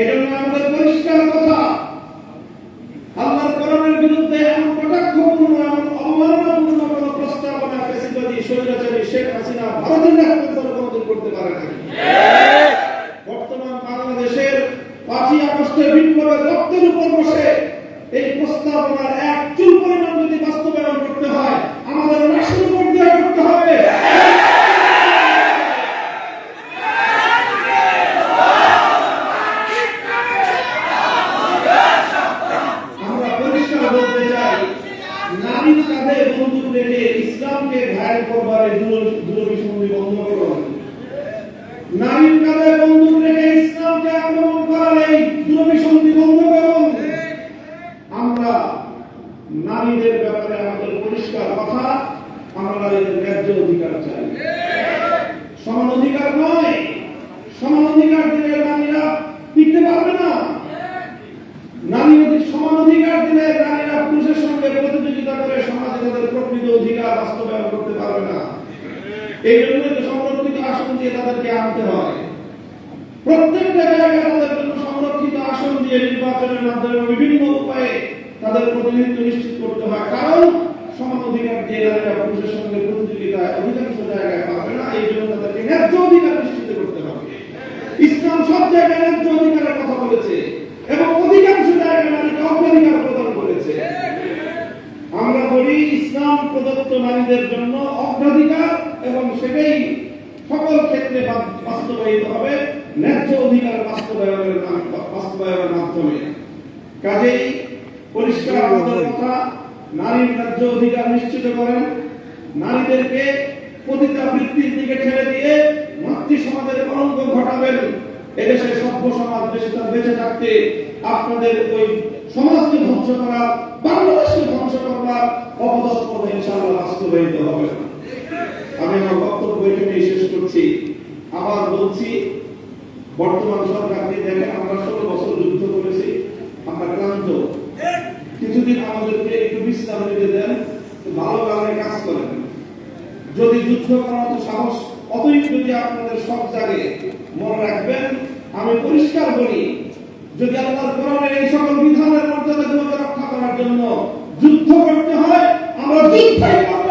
এজন্য আমাদের পরিষ্কার কথা। আল্লাহর বর্তমান বাংলাদেশের পাঁচই আগস্টের উপর বসে এই প্রস্তাবনার এক চুল পরিমাণ যদি বাস্তবায়ন করতে হয়, আমাদের রাষ্ট্রের উপর দিয়ে করতে হবে। money দিয়ে পুরুষের সঙ্গে প্রতিযোগিতায় অধিকাংশ জায়গায় পাবে না, এই জন্য তাদেরকে ন্যায্য অধিকার নিশ্চিত করতে হবে। ইসলাম সব জায়গায় ন্যায্য অধিকারের কথা বলেছে এবং অধিকাংশ জায়গায় নারীকে অগ্রাধিকার প্রদান করেছে। আমরা বলি, ইসলাম প্রদত্ত নারীদের জন্য অগ্রাধিকার এবং সেটাই সকল ক্ষেত্রে বাস্তবায়িত হবে, ন্যায্য অধিকার বাস্তবায়নের বাস্তবায়নের মাধ্যমে। কাজেই পরিষ্কার কথা নারীর ন্যায্য অধিকার নিশ্চিত করেন। নারীদেরকে পতিতা বৃত্তির দিকে ঠেলে দিয়ে মাতৃ সমাজের কলঙ্ক ঘটাবেন। এদেশে সভ্য সমাজ বেঁচে বেঁচে থাকতে আপনাদের ওই সমাজকে ধ্বংস করা বাংলাদেশকে ধ্বংস করার অপদত পথে ইনশাআল্লাহ বাস্তবায়িত হবে। আমি আমার বক্তব্য এখানেই শেষ করছি। আবার বলছি, বর্তমান সরকারকে দেখেন আমরা ষোলো বছর যুদ্ধ করেছি, আমরা ক্লান্ত। কিছুদিন আমাদেরকে একটু বিশ্রাম দিতে দেন ভালো কারণে কাজ করেন। যদি যুদ্ধ করার মতো সাহস, অতই যদি আপনাদের সব জাগে মনে রাখবেন, আমি পরিষ্কার বলি, যদি আল্লাহর কোরআনের এই সকল বিধানের মর্যাদাগুলোকে রক্ষা করার জন্য যুদ্ধ করতে হয়, আমরা যুদ্ধই করব।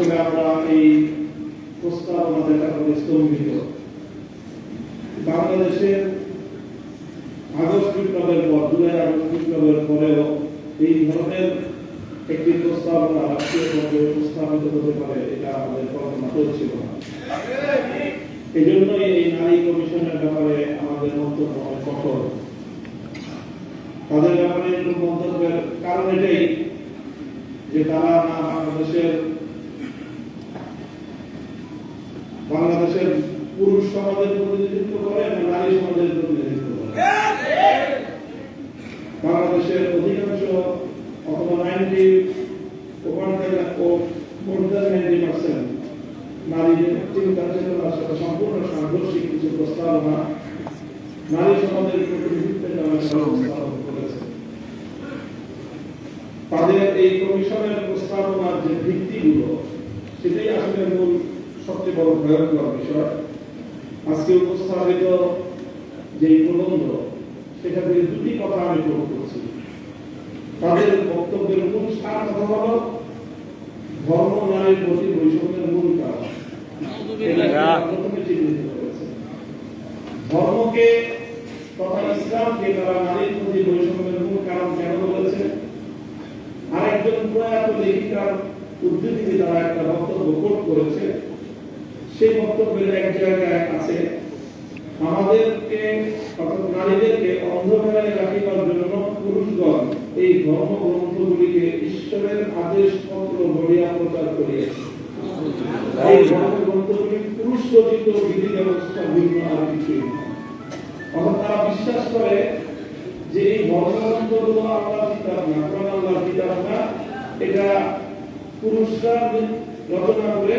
আসলে আমরা এই প্রস্তাবনা দেখার প্রতি স্তম্ভিত। বাংলাদেশের আগস্ট বিপ্লবের পর, জুলাই আগস্ট বিপ্লবের পরেও এই ধরনের একটি প্রস্তাবনা রাষ্ট্রীয় পর্যায়ে প্রস্তাবিত হতে পারে, এটা আমাদের কল্পনা চলছিল না। এই জন্যই এই নারী কমিশনের ব্যাপারে আমাদের মন্তব্য অনেক কঠোর। তাদের ব্যাপারে মন্তব্যের কারণ এটাই যে তারা না বাংলাদেশের বাংলাদেশের পুরুষ সমাজের প্রতিনিধিত্ব করে না নারী সমাজের প্রতিনিধিত্ব করে। বাংলাদেশের অধিকাংশ অথবা ninety over or more than ninety percent নারীদের চিন্তা চেতনার সাথে সম্পূর্ণ সাংঘর্ষিক কিছু প্রস্তাবনা নারী সমাজের প্রতিনিধিত্বের তাদের এই কমিশনের প্রস্তাবনার যে ভিত্তিগুলো সেটাই আসলে মূল সবচেয়ে বড় ভয়ঙ্কর বিষয়। আজকে উপস্থাপিত যে প্রবন্ধ সেটা থেকে দুটি কথা আমি প্রয়োগ করছি। তাদের বক্তব্যের মূল সার কথা হলো ধর্ম নারীর প্রতি বৈষম্যের মূল কারণ ধর্মকে তথা ইসলামকে তারা নারীর প্রতি বৈষম্যের মূল কারণ কেন বলেছে? আরেকজন প্রয়াত লেখিকার উদ্ধৃতিতে তারা একটা বক্তব্য কোট করেছে। সেই বক্তব্যের এক জায়গায় আছে। আমাদেরকে, অর্থাৎ নারীদেরকে অন্ধকারে রাখিবার জন্য পুরুষগণ এই ধর্মগ্রন্থগুলিকে ঈশ্বরের আদেশ পত্র বলিয়া প্রচার করিয়াছে। এটা পুরুষরা রচনা করে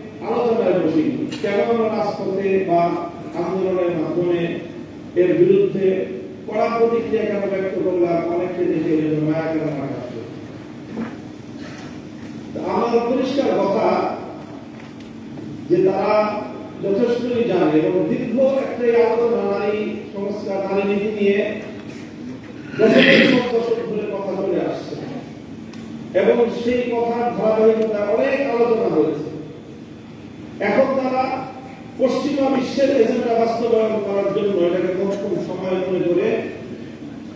কেন আমরা রাজপথে বা আন্দোলনের মাধ্যমে এর বিরুদ্ধে কড়া প্রতিক্রিয়া কেন ব্যক্ত করলাম, অনেককে দেখে মায়া কেন আমার পরিষ্কার কথা যে তারা যথেষ্টই জানে এবং দীর্ঘ একটা আলোচনা নারী সংস্কার, নারী নীতি নিয়ে কথা বলে আসছে। এবং সেই কথার ধারাবাহিকতা অনেক আলোচনা হয়েছে। পশ্চিমা বিশ্বের এজেন্ডা বাস্তবায়ন করার জন্য এটাকে কঠিন সময় মনে করে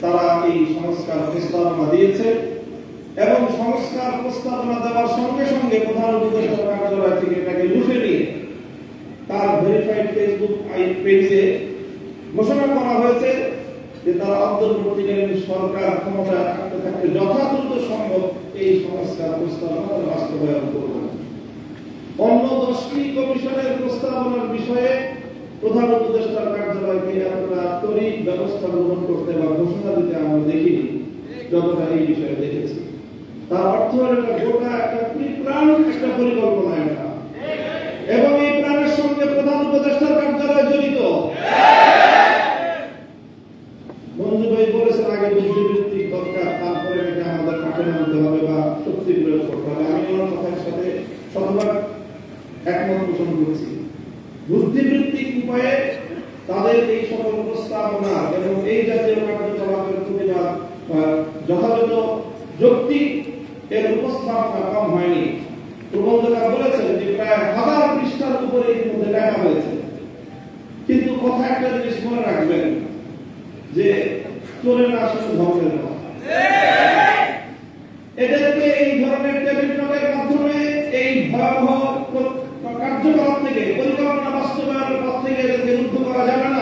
তারা এই সংস্কার প্রস্তাবনা দিয়েছে এবং সংস্কার প্রস্তাবনা দেওয়ার সঙ্গে সঙ্গে প্রধান উপদেষ্টা কার্যালয় থেকে এটাকে লুফে নিয়ে তার ভেরিফাইড ফেসবুক পেজে ঘোষণা করা হয়েছে যে তারা অন্তর্বর্তীকালীন সরকার ক্ষমতায় থাকতে থাকতে যথাদ্রুত সম্ভব এই সংস্কার প্রস্তাবনা বাস্তবায়ন করবে। অন্য দশটি কমিশনের প্রস্তাবনার বিষয়ে প্রধান উপদেষ্টার কার্যালয়কে এতটা তড়িৎ ব্যবস্থা গ্রহণ করতে বা ঘোষণা দিতে আমরা দেখিনি, যতটা এই বিষয়ে দেখেছি। তার অর্থ হলো গোটা একটা প্রাণ একটা পরিকল্পনা এটা। এবং এই প্রাণের সঙ্গে প্রধান উপদেষ্টার কার্যালয় জড়িত। বন্ধু ভাই বলেছেন, আগে দরকার, তারপরে এটা আমাদের নামতে হবে বা শক্তি প্রয়োগ করতে হবে। আমি কথার সাথে একমত পোষণ করছি। বুদ্ধিবৃত্তিক উপায়ে তাদের এই সকল প্রস্তাবনা এবং এই জাতীয় কার্যকলাপের বা যথাযথ যৌক্তিক এর উপস্থাপনা কম হয়নি। প্রবন্ধকার বলেছেন যে প্রায় হাজার পৃষ্ঠার উপরে ইতিমধ্যে লেখা হয়েছে। কিন্তু কথা একটা জিনিস মনে রাখবেন, যে না আসলে ধ্বংসের কথা এদেরকে এই ধরনের টেবিল মাধ্যমে এই ভয়াবহ কার্যকলাপ থেকে পরিকল্পনা বাস্তবায়নের পথ থেকে এদেরকে রুদ্ধ করা যাবে